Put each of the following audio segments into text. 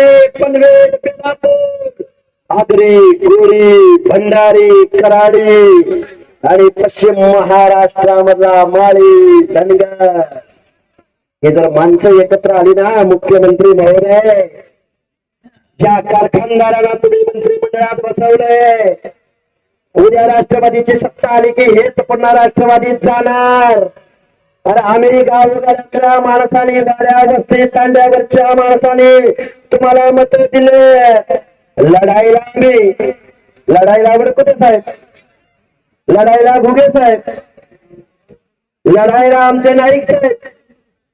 ठाणे पनवेल बेलापूर आगरी भंडारी कराडी आणि पश्चिम महाराष्ट्रामधला माळी धनगर. हे जर माणसं एकत्र आली ना मुख्यमंत्री महोदय ज्या कारखानदारांना तुम्ही मंत्रिमंडळात बसवलंय उद्या राष्ट्रवादीची सत्ता आली की हेच पुन्हा राष्ट्रवादीत जाणार. अरे आम्ही गावगाड्यातल्या माणसाने गाड्या वस्ती तांड्यावरच्या माणसाने तुम्हाला मत दिले. लढाईला आम्ही लढाईला वडकुटे साहेब? लढाईला घुगे साहेब. लढाईला आमचे नाईक साहेब.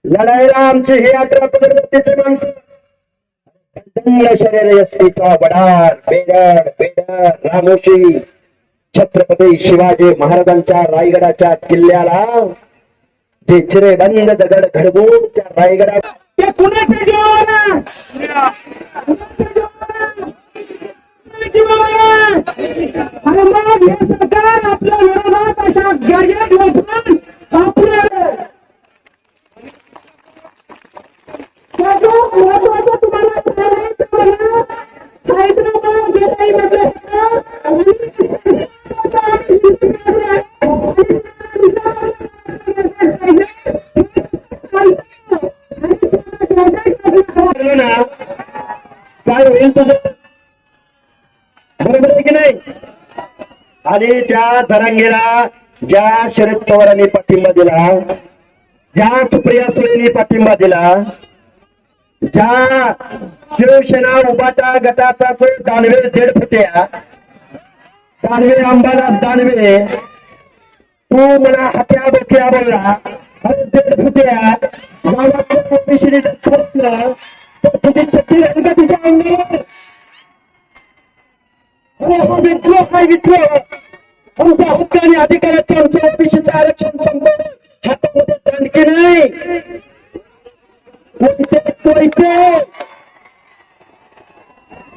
लढाईला आमचे हे अठरा पदरतीचे माणसं. दंड शरीर यस्तीचा बडार बेडर बेडर रामोशी. छत्रपती शिवाजी महाराजांच्या रायगडाच्या किल्ल्याला जे चिरेबंद दगड घडवून त्या रायगडा ते कुणाचे जीवन आणि मग हे सरकार आपल्या विरोधात अशा गॅजेट वापरून आपल्या ना? काय होईल तुझं? बरोबर आहे की नाही? आणि त्या जरांगीला ज्या शरद पवारांनी पाठिंबा दिला ज्या सुप्रिया सुळेंनी पाठिंबा दिला ज्या शिवसेना उबाटा गटाचा जो दानवे दीड फुट्या दानवे अंबादास दानवे तू मला हत्या बोक्या बोलला अरे दीड फुट्या गावातल्या पिशवी तुझ्या अंगावर विद्रोह काय विद्रोह हक्क आणि आमच्या ओबीसीचं आरक्षण हातामध्ये नाही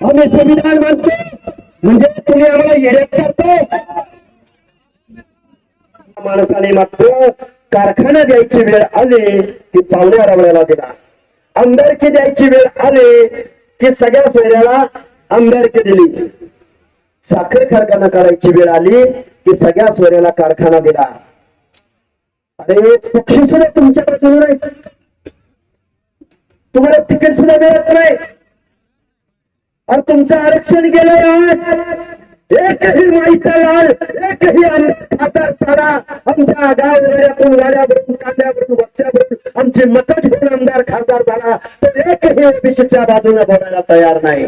आम्ही संविधान मानतो म्हणजे तुम्ही आम्हाला करतो माणसाने मात्र कारखाना द्यायची वेळ आली की पाहुण्या रावण्याला दिला. आमदारकी द्यायची वेळ आले की सगळ्या फेऱ्याला आमदारकी दिली. साखर कारखाना करायची वेळ आली की सगळ्या सोऱ्याला कारखाना दिला. अरे पक्षी सुद्धा तुमच्याकडे बाजूला आहेत तुम्हाला तिकीट सुद्धा मिळत नाही. अरे तुमचं आरक्षण गेलं एकही माहिती लाल एकही आमदार सारा आमच्या गाव वड्यातून गाड्यावरून कांद्यावरून वस्त्यावरून आमची मतं घेऊन आमदार खासदार झाला तर एकही ओबीसीच्या बाजूने बोलायला तयार नाही.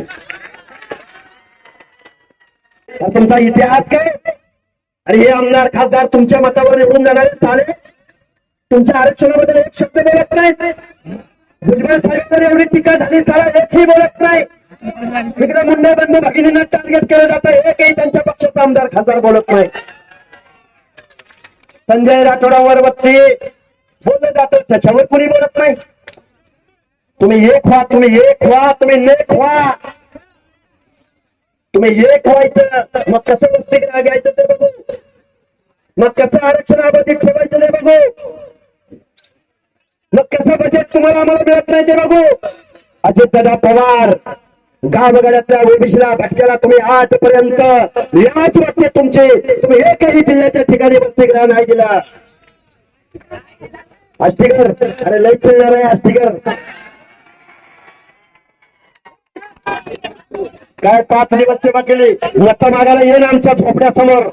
तुमचा इतिहास काय? आणि हे आमदार खासदार तुमच्या मतावर निवडून जाणारे साले तुमच्या आरक्षणाबद्दल एक शब्द बोलत नाही भुजबळ साहेबांवर एवढी टीका झाली साला एकही बोलत नाही. इकडे मुंडे बंधू भगिनींना टार्गेट केलं जातं एकही त्यांच्या पक्षाचा आमदार खासदार बोलत नाही. संजय राठोडावर वरती बोललं जात. त्याच्यावर कोणी बोलत नाही. तुम्ही एक व्हा तुम्ही एक व्हा तुम्ही नेक व्हा. तुम्ही एक व्हायचं मग कसं वस्ती घ्यायचं ते बघू. मग कसं आरक्षणाबाबतीत ठेवायचं ते बघू. मग कसं बजेट तुम्हाला आम्हाला मिळत नाही ते बघू. अजितदादा पवार गावगाड्यातल्या ओबीसीला भटक्याला तुम्ही आजपर्यंत. लाच वाटते तुमची. तुम्ही एकही जिल्ह्याच्या ठिकाणी वसतिगृह नाही दिला. अस्तिगर. अरे लई खेळणार आहे अस्तिगर. काय पाच दिवस सेवा केली. मत मागायला ये ना आमच्या झोपड्यासमोर.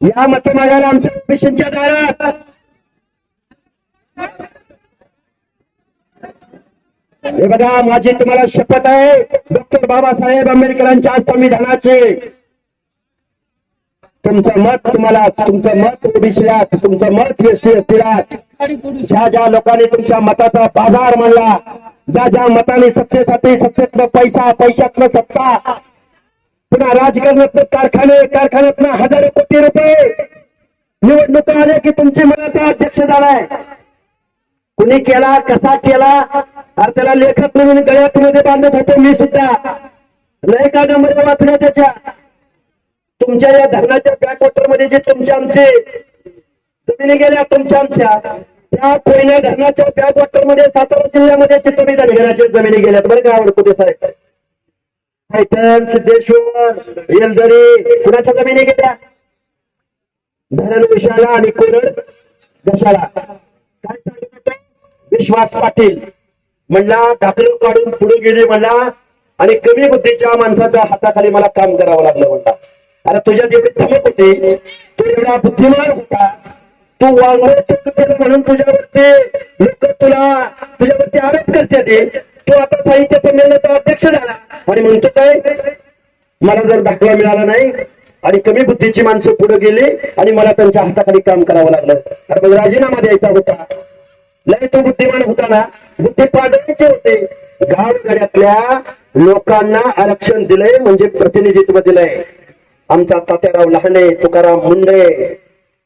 या मत मागायला आमच्या ओबीसीच्या दारात. हे बघा माझी तुम्हाला शपथ आहे. डॉक्टर बाबासाहेब आंबेडकरांच्या संविधानाची तुमचं मत तुम्हाला तुमचं मत ओबीसीला तुमचं मत एससी एसटीला ज्या ज्या लोकांनी तुमच्या मताचा बाजार मानला ज्या ज्या मताने सत्तेसाठी सत्तेतलं पैसा पैशातलं सत्ता पुन्हा राजकारणातलं कारखाने कारखान्यातनं हजारो कोटी रुपये. निवडणुका आल्या की तुमची मनाचा अध्यक्ष झालाय. कुणी केला कसा केला अरे त्याला लेखक म्हणून गळ्यात मध्ये बांधत होतो मी सुद्धा. लय का नंबर वाचल्या त्याच्या तुमच्या या धरणाच्या बॅकवॉटरमध्ये जे तुमच्या आमचे जमिनी गेल्या तुमच्या आमच्या त्या पहिल्या धरणाच्या बॅकवॉटरमध्ये सातारा जिल्ह्यामध्ये चित्तबी धनगराच्या जमिनी गेल्यात बरं काय आवडतो ते साहेब? पैठण सिद्धेश्वर येलदरी कुणाच्या जमिनी गेल्या? धरण विशाला आणि कोरड दशाला काय सांगितलं विश्वास पाटील म्हणला ढाकळून काढून पुढे गेले म्हणला आणि कमी बुद्धीच्या माणसाच्या हाताखाली मला काम करावं लागलं म्हणता अरे तुझ्या जेवढे चमक होते. तू एवढा बुद्धिमान होता. तू वाळवळ म्हणून तुझ्यावरती लोक तुला. तुझ्यावरती आरोप करते तू. आता साहित्य संमेलनाचा अध्यक्ष झाला. आणि म्हणतो काय? मला जर दाखला मिळाला नाही आणि कमी बुद्धीची माणसं पुढे गेली आणि मला त्यांच्या हाताखाली काम करावं लागलं अरे मग राजीनामा द्यायचा होता. लय तो बुद्धिमान होता ना. बुद्धी पाडण्याचे होते. गावगड्यातल्या लोकांना आरक्षण दिलंय म्हणजे प्रतिनिधित्व दिलंय. आमचा तात्याराव लहाने तुकाराम मुंडे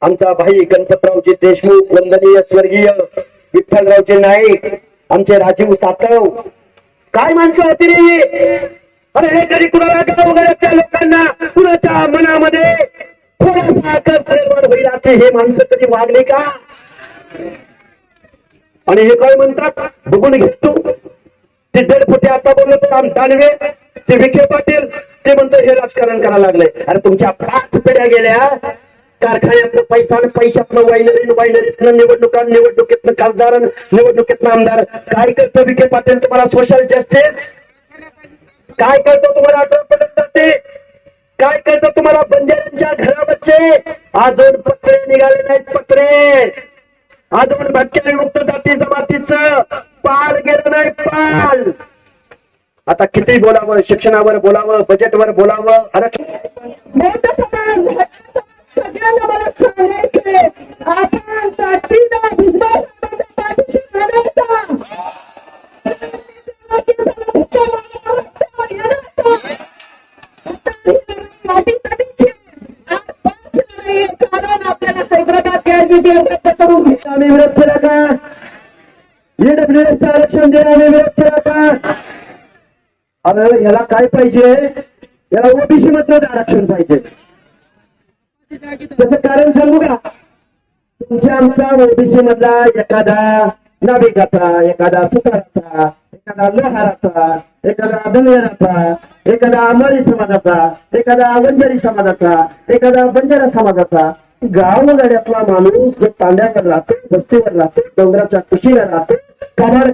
आमचा भाई गणपतरावजी देशमुख वंदनीय स्वर्गीय विठ्ठलरावचे नाईक आमचे राजीव सातव. काय माणसं होती रे अरे हे तरी कुणाला गावगड्यातल्या लोकांना कुणाच्या मनामध्ये? थोडासा आकर्ष निर्माण होईल असे हे माणसं कधी वागले का? आणि हे काय म्हणतात? बघून घेतो. ते दडपुटे आता बोललो तर आम दानवे ते विखे पाटील ते म्हणतो हे राजकारण करायला लागलंय. अरे तुमच्या पाच पिढ्या गेल्या कारखान्यातनं पैसा आणि पैशातनं वायनरी वायनरीतनं निवडणुका निवडणुकीतनं खासदार निवडणुकीतनं आमदार. काय करतो विखे पाटील तुम्हाला सोशल जस्टिस काय करतो तुम्हाला आठवण पडत जाते काय करतो तुम्हाला बंजाऱ्यांच्या घरावरचे? अजून पत्रे निघाले नाहीत पत्रे. अजून भटक्या मुक्त जाती जमातीच पाल गेलं नाही पाल. आता किती बोलावं शिक्षणावर बोलावं बजेटवर बोलावं आरक्षण करून आरक्षण द्यायला विरोध केला का अरे याला काय पाहिजे? याला ओबीसी मधलं आरक्षण पाहिजे. त्याचं कारण सांगू का? तुमच्या आमचा ओबीसी मधला एखादा नाविकाचा एखादा सुताराचा एखादा लोहाराचा एखादा दंगराचा एखादा अमरी समाजाचा एखादा वंजारी समाजाचा एखादा बंजारा समाजाचा गावगाड्यातला माणूस जो तांड्यावर राहतो बस्तीवर राहतो डोंगराच्या कुशीला राहतो कामार